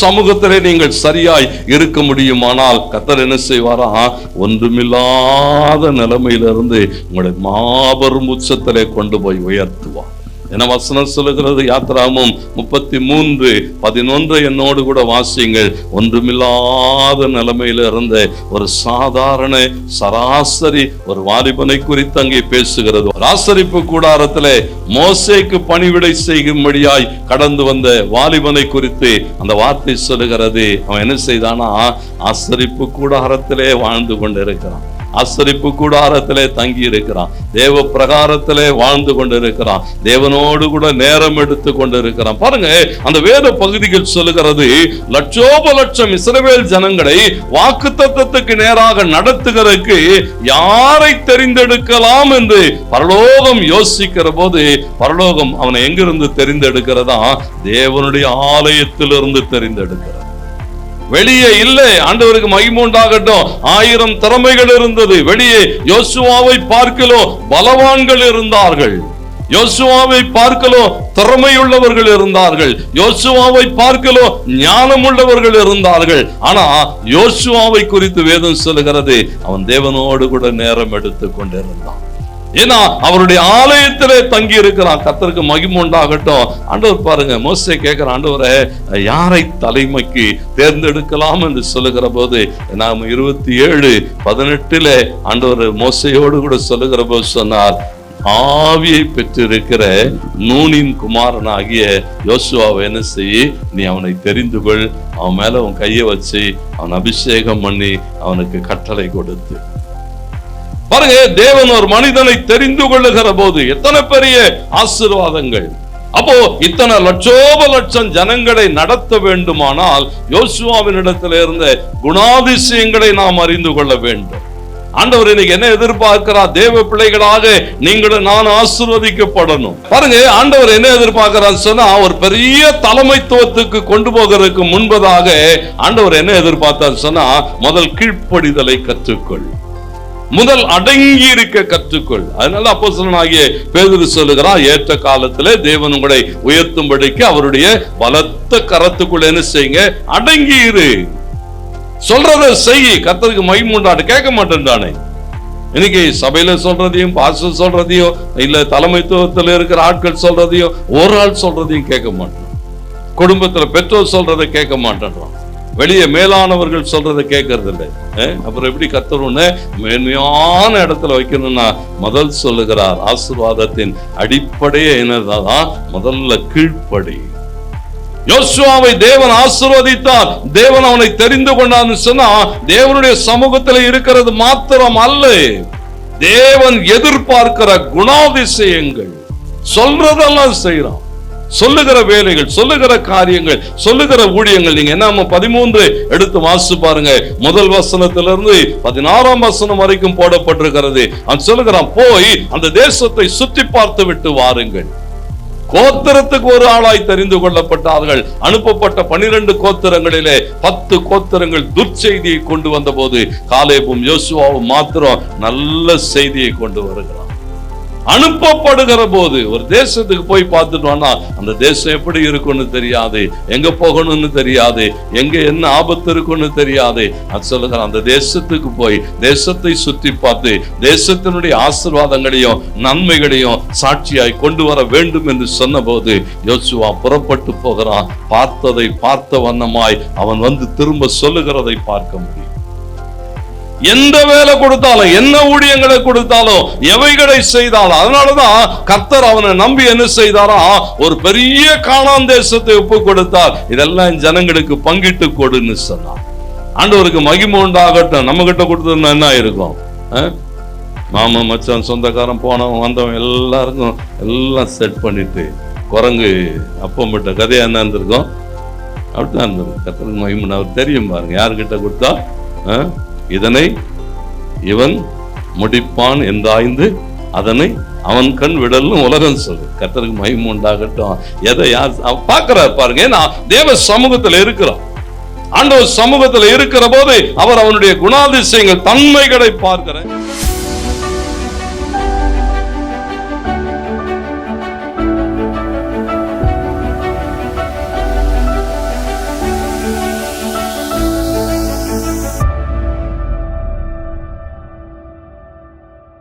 சமூகத்திலே நீங்கள் சரியாய் இருக்க முடியுமானால் கத்தர் என்ன செய்வாரா? ஒன்றுமில்லாத நிலைமையிலிருந்து உங்களை மாபெரும் உச்சத்திலே கொண்டு போய் உயர்த்துவார். என வசனம் சொல்லுகிறது. யாத்ராமம் முப்பத்தி மூன்று பதினொன்று என்னோடு கூட வாசியுங்கள். ஒன்றுமில்லாத நிலைமையில இருந்த ஒரு சாதாரண சராசரி ஒரு வாலிபனை குறித்து அங்கே பேசுகிறது. ராசரிப்பு கூடாரத்திலே மோசைக்கு பணிவிடை செய்யும்படியாய் கடந்து வந்த வாலிபனை குறித்து அந்த வார்த்தை சொல்லுகிறது. அவன் என்ன செய்தானா? ஆசரிப்பு கூடாரத்திலே வாழ்ந்து கொண்டிருக்கிறான். ஆசரிப்பு கூடாரத்திலே தங்கி இருக்கிறான் தேவ பிரகாரத்திலே வாழ்ந்து கொண்டிருக்கிறான். தேவனோடு கூட நேரம் எடுத்து கொண்டிருக்கிறான். பாருங்க அந்த வேத பகுதிகள் சொல்லுகிறது லட்சோப லட்சம் இஸ்ரவேல் ஜனங்களை வாக்கு தத்துவத்துக்கு நேராக நடத்துகிறதுக்கு யாரை தெரிந்தெடுக்கலாம் என்று பரலோகம் யோசிக்கிற போது பரலோகம் அவனை எங்கிருந்து தெரிந்தெடுக்கிறதா? தேவனுடைய ஆலயத்திலிருந்து தெரிந்தெடுக்கிறது. வெளியே இல்லை. ஆண்டவருக்கு மகிமூண்டாகட்டும் ஆயிரம் திறமைகள் இருந்தது. வெளியே யோசுவாவை பார்க்கலோ பலவான்கள் இருந்தார்கள். யோசுவாவை பார்க்கலோ திறமையுள்ளவர்கள் இருந்தார்கள். யோசுவாவை பார்க்கலோ ஞானமுள்ளவர்கள் இருந்தார்கள். ஆனா யோசுவாவை குறித்து வேதம் சொல்லுகிறது. அவன் தேவனோடு கூட நேரம் எடுத்துக் கொண்டிருந்தான். ஏன்னா அவருடைய ஆலயத்திலே தங்கி இருக்கிறான் கத்தருக்கு மகிமை உண்டாகட்டும். ஆண்டவர் பாருங்க மோசை கேட்கிற ஆண்டவரை யாரை தலைமைக்கு தேர்ந்தெடுக்கலாம் என்று சொல்லுகிற போது நாம் இருபத்தி ஏழு பதினெட்டுல ஆண்டவர் மோசையோடு கூட சொல்லுகிற போது சொன்னார் ஆவியை பெற்றிருக்கிற நூனின் குமாரனாகிய யோசுவாவை என்ன செய்ய நீ அவனை தெரிந்து கொள் அவன் மேல உன் கையை வச்சு அவன் அபிஷேகம் பண்ணி அவனுக்கு கட்டளை கொடுத்து. பாருங்க தேவன் ஒரு மனிதனை தெரிந்து கொள்ளுகிற போது எத்தனை பெரிய ஆசீர்வாதங்கள். அப்போ இத்தனை லட்சோப லட்சம் ஜனங்களை நடத்த வேண்டுமானால் யோசுவாவினிடத்தில் இருந்த குணாதிசயங்களை நாம் அறிந்து கொள்ள வேண்டும். ஆண்டவர் இன்னைக்கு என்ன எதிர்பார்க்கிறார்? தேவ பிள்ளைகளாக நீங்களும் நான் ஆசிர்வதிக்கப்படணும். பாருங்க ஆண்டவர் என்ன எதிர்பார்க்கிறார் சொன்னா ஒரு பெரிய தலைமைத்துவத்துக்கு கொண்டு போகிறதுக்கு முன்பதாக ஆண்டவர் என்ன எதிர்பார்த்தார் சொன்னா முதல் கீழ்ப்படிதலை கற்றுக்கொள். முதல் அடங்கி இருக்க கற்றுக்கொள். அதனால அப்போசனாகிய பேதுரு சொல்லுகிறான் ஏற்ற காலத்திலே தேவன் உங்களை உயர்த்தும்படிக்கு அவருடைய பலத்த கரத்துக்குள்ள என்ன செய்யுங்க? அடங்கி இரு. சொல்றத செய். கத்தருக்கு மகிமுண்டாடு கேட்க மாட்டேன்டானே இன்னைக்கு சபையில சொல்றதையும் பாஸ்டர் சொல்றதையும் இல்ல தலைமைத்துவத்தில் இருக்கிற ஆட்கள் சொல்றதையும் ஒரு ஆள் சொல்றதையும் கேட்க மாட்டோம். குடும்பத்துல பெற்றோர் சொல்றதை கேட்க மாட்டேன்றோம் வெளியே மேலானவர்கள் சொல்றதை கேட்கறது இல்லை அப்புறம் எப்படி கத்தருன்னு மேன்மையான இடத்துல வைக்கணும்னா முதல் சொல்லுகிறார் ஆசிர்வாதத்தின் அடிப்படையே என்னதான் முதல்ல கீழ்ப்படி. யோசுவாவை தேவன் ஆசிர்வதித்தார். தேவன் அவனை தெரிந்து கொண்டான்னு சொன்னா தேவனுடைய சமூகத்தில் இருக்கிறது மாத்திரம் அல்ல. தேவன் எதிர்பார்க்கிற குணாதிசயங்கள். சொல்றதெல்லாம் செய்யறான் சொல்லுகிற வேலைகள் சொல்லுகிற காரியங்கள் சொல்லுகிற ஊழியங்கள் நீங்க என்ன பதிமூன்று எடுத்து வாசிச்சு பாருங்க. முதல் வசனத்திலிருந்து பதினாறாம் வசனம் வரைக்கும் போடப்பட்டிருக்கிறது. அவன் சொல்லுகிறான் போய் அந்த தேசத்தை சுற்றி பார்த்து விட்டு வாருங்கள். கோத்திரத்துக்கு ஒரு ஆளாய் தெரிந்து கொள்ளப்பட்டார்கள். அனுப்பப்பட்ட பனிரெண்டு கோத்திரங்களிலே பத்து கோத்திரங்கள் துர்ச்செய்தியை கொண்டு வந்த போது காலேபும் யோசுவாவும் மாத்திரம் நல்ல செய்தியை கொண்டு வருகிறான். அனுப்பப்படுகிற போது ஒரு தேசத்துக்கு போய் பார்த்துட்டோம்னா அந்த தேசம் எப்படி இருக்கும்னு தெரியாது எங்க போகணும்னு தெரியாது எங்க என்ன ஆபத்து இருக்கும்னு தெரியாது. அது சொல்லுகிற அந்த தேசத்துக்கு போய் தேசத்தை சுற்றி பார்த்து தேசத்தினுடைய ஆசிர்வாதங்களையும் நன்மைகளையும் சாட்சியாய் கொண்டு வர வேண்டும் என்று சொன்னபோது யோசுவா புறப்பட்டு போகிறான். பார்த்ததை பார்த்த வண்ணமாய் அவன் வந்து திரும்ப சொல்லுகிறதை பார்க்க முடியும். எந்த வேலை கொடுத்தாலும் என்ன ஊழியங்களை கொடுத்தாலும் எவைகளை செய்தாலும் அதனாலதான் கர்த்தர் அவனை நம்பி என்ன செய்தாரா? ஒரு பெரிய காணாம் தேசத்தை ஒப்பு கொடுத்தார். இதெல்லாம் ஜனங்களுக்கு பங்கிட்டு கொடுன்னு சொன்னான் ஆண்டவருக்கு மகிமை உண்டாகட்டும். நம்ம கிட்ட கொடுத்ததுன்னா என்ன இருக்கும் அஹ்? மாமன் மச்சான் சொந்தக்காரன் போனவன் வந்தவன் எல்லாருக்கும் எல்லாம் செட் பண்ணிட்டு குரங்கு அப்பம் விட்ட கதையா என்ன இருந்திருக்கும்? அப்படித்தான் இருந்திருக்கும் கத்தருக்கு மகிமை அவர் தெரியும் பாருங்க. யாருக்கிட்ட கொடுத்தா? ஆ? இதனை இவன் முடிப்பான் என்றாய்ந்து அதனை அவன் கண் விடலும் உலகம் சொல்லு கத்தருக்கு மயம் உண்டாகட்டும். எதை யார் பார்க்கிறார் பாருங்க. ஏன்னா தேவ சமூகத்தில் இருக்கிறோம் ஆண்டவர் சமூகத்தில் இருக்கிற போது அவர் அவனுடைய குணாதிசயங்கள் தன்மைகளை பார்க்கிறேன்